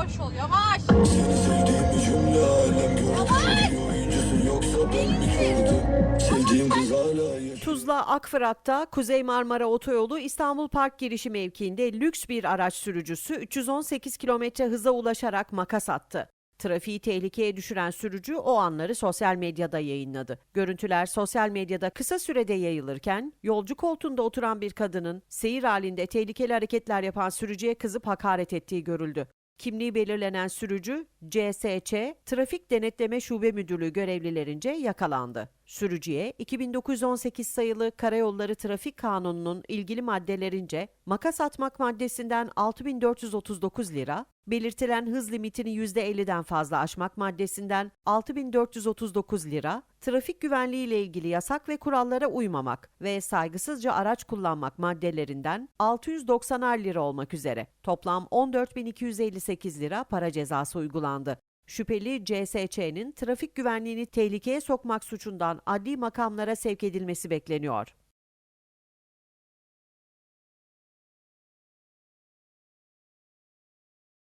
ol yavaş. Sevdiğim bir cümle alem gördü Bir oyuncusu yoksa ben mi gördüm Sevdiğim kız hala yaşıyor Tuzla Akfırat'ta Kuzey Marmara Otoyolu İstanbul Park girişi mevkiinde lüks bir araç sürücüsü 318 kilometre hıza ulaşarak makas attı. Trafiği tehlikeye düşüren sürücü o anları sosyal medyada yayınladı. Görüntüler sosyal medyada kısa sürede yayılırken yolcu koltuğunda oturan bir kadının seyir halinde tehlikeli hareketler yapan sürücüye kızıp hakaret ettiği görüldü. Kimliği belirlenen sürücü CSC Trafik Denetleme Şube Müdürlüğü görevlilerince yakalandı. Sürücüye 2918 sayılı Karayolları Trafik Kanunu'nun ilgili maddelerince makas atmak maddesinden 6439 lira, belirtilen hız limitini %50'den fazla aşmak maddesinden 6439 lira, trafik güvenliği ile ilgili yasak ve kurallara uymamak ve saygısızca araç kullanmak maddelerinden 690'ar lira olmak üzere toplam 14.258 lira para cezası uygulandı. Şüpheli CSÇ'nin trafik güvenliğini tehlikeye sokmak suçundan adli makamlara sevk edilmesi bekleniyor.